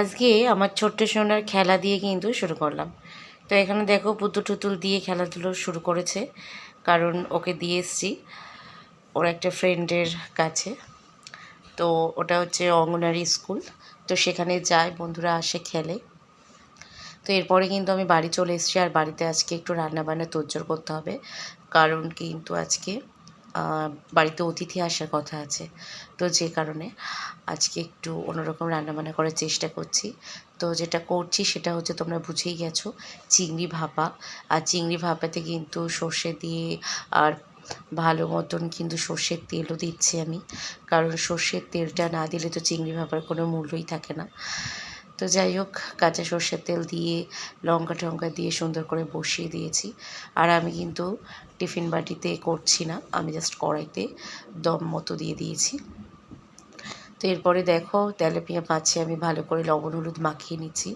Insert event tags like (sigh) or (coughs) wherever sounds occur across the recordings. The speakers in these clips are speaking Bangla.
আজকে আমার ছোট্ট সোনার খেলা দিয়ে কিন্তু শুরু করলাম। তো এখানে দেখো পুতুল টুতুল দিয়ে খেলাধুলো শুরু করেছে, কারণ ওকে দিয়ে এসছি। ওর একটা ফ্রেন্ডের কাছে। তো ওটা হচ্ছে অঙ্গনারী স্কুল। তো সেখানে যায়, বন্ধুরা আসে, খেলে। তো এরপরে কিন্তু আমি বাড়ি চলে এসেছি আর বাড়িতে আজকে একটু রান্নাবান্না তোড়জোড় করতে হবে। কারণ কিন্তু আজকে বাড়িতে অতিথি আসার কথা আছে। তো যে কারণে আজকে একটু অন্যরকম রান্নাবান্না করার চেষ্টা করছি। তো যেটা করছি সেটা হচ্ছে তোমরা বুঝেই গেছো, চিংড়ি ভাপা। আর চিংড়ি ভাপাতে কিন্তু সর্ষে দিয়ে আর ভালো মতন কিন্তু সর্ষের তেলও দিচ্ছি আমি। কারণ সর্ষের তেলটা না দিলে তো চিংড়ি ভাপার কোনো মূল্যই থাকে না। তো যাই হোক, কাঁচা সর্ষের তেল দিয়ে, লঙ্কা টঙ্কা দিয়ে সুন্দর করে বসিয়ে দিয়েছি। আর আমি কিন্তু টিফিন বাটিতে করছি না, আমি জাস্ট কড়াইতে দম মতো দিয়ে দিয়েছি। তো এরপরে দেখো, তেলাপিয়া মাছে আমি ভালো করে লবণ, হলুদ মাখিয়ে নিচ্ছি।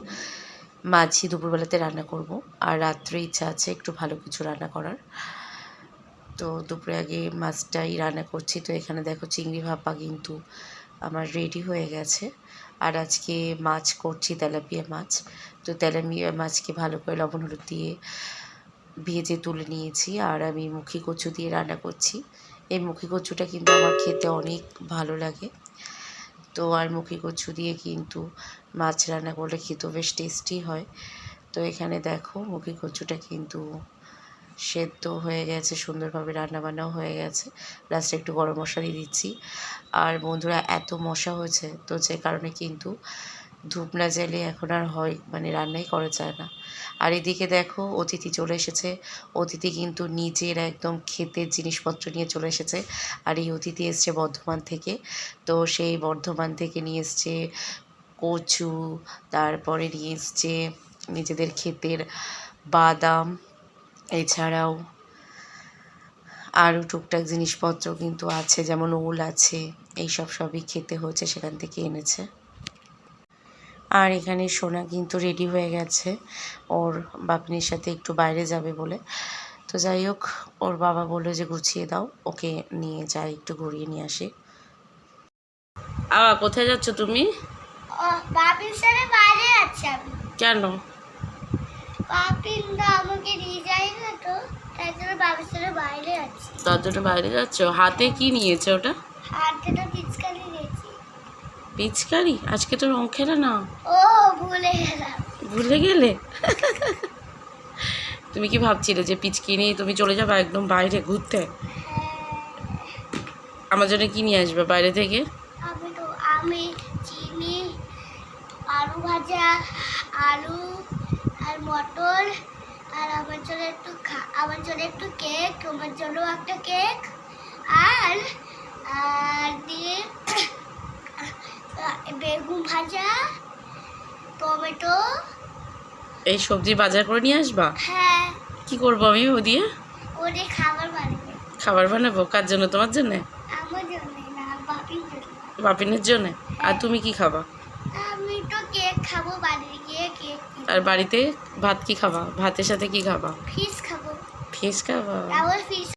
মাছই দুপুরবেলাতে রান্না করব, আর রাত্রে ইচ্ছা আছে একটু ভালো কিছু রান্না করার। তো দুপুরে আগে মাছটাই রান্না করছি, তো এখানে দেখো চিংড়ি ভাপা কিন্তু আমার রেডি হয়ে গেছে। আর আজকে মাছ করছি, তেলাপিয়া মাছ। তো তেলাপিয়া মাছকে ভালো করে লবণ হলুদ দিয়ে ভেজে তুলে নিয়েছি আর আমি মুখি কচু দিয়ে রান্না করছি। এই মুখি কচুটা কিন্তু আমার খেতে অনেক ভালো লাগে। তো আর মুখি কচু দিয়ে কিন্তু মাছ রান্না করলে খেতেও বেশ টেস্টি হয়। তো এখানে দেখো মুখি কচুটা কিন্তু সেদ্ধ হয়ে গেছে, সুন্দরভাবে রান্নাবান্নাও হয়ে গেছে। লাস্টে একটু গরম মশলা দিয়ে দিচ্ছি। আর বন্ধুরা, এত মশা হয়েছে তো যে কারণে কিন্তু ধূপ না জ্বালে এখন আর হয় মানে রান্নাই করা যায় না। আর এদিকে দেখো, অতিথি চলে এসেছে। অতিথি কিন্তু নিজের একদম ক্ষেতের জিনিসপত্র নিয়ে চলে এসেছে। আর এই অতিথি এসছে বর্ধমান থেকে। তো সেই বর্ধমান থেকে নিয়ে এসছে কচু, তারপরে নিয়ে এসছে নিজেদের ক্ষেতের বাদাম। এছাড়াও আরও টুকটাক জিনিসপত্র কিন্তু আছে যেমন ওল আছে এইসব সবই খেতে হয়েছে সেখান থেকে এনেছে। আর এখানে সোনা কিন্তু রেডি হয়ে গেছে ওর বাপনির সাথে একটু বাইরে যাবে বলে। তো যাই হোক ওর বাবা বলল যে গুছিয়ে দাও ওকে নিয়ে যাই একটু ঘুরিয়ে নিয়ে আসি। আ কোথায় যাচ্ছ তুমি? বাইরে কেন? আমাকে নিয়ে যায় না তো জন্য সাথে বাইরে তার জন্য বাইরে যাচ্ছ? হাতে কি নিয়েছে ওটা? হাতে তো পিচকারি নিয়েছি। পিচকারি? আজকে তো রং খেলে না? ও ভুলে গেলাম। ভুলে গেলে? তুমি কি ভাবছিলে যে পিচকি নিয়ে তুমি চলে যাবে একদম বাইরে ঘুরতে? আমার জন্য কি নিয়ে আসবে বাইরে থেকে? আমি তো আমি চিনি আলু ভাজা আলু আর মটর আর আমার জন্য একটু খা- আমার জন্য একটু কেক তোমার জন্য একটা কেক আর আর দিয়ে (coughs) বেগুন ভাজা টমেটো। এই সবজি বাজার করে নিয়ে আসবা? হ্যাঁ। কি করব আমি ও দিয়ে? ওরে খাবার বানাবে। খাবার বানাবো? কার জন্য? তোমার জন্য? আমার জন্য না বাপির জন্য। বাপিনের জন্য? আর তুমি কি খাবা? খাব বাড়ি গিয়ে কেক আর বাড়িতে ভাত কি খাবা? ভাতের সাথে কি খাবা? ফিশ খাব। ফিশ খাবা? আবার ফিশ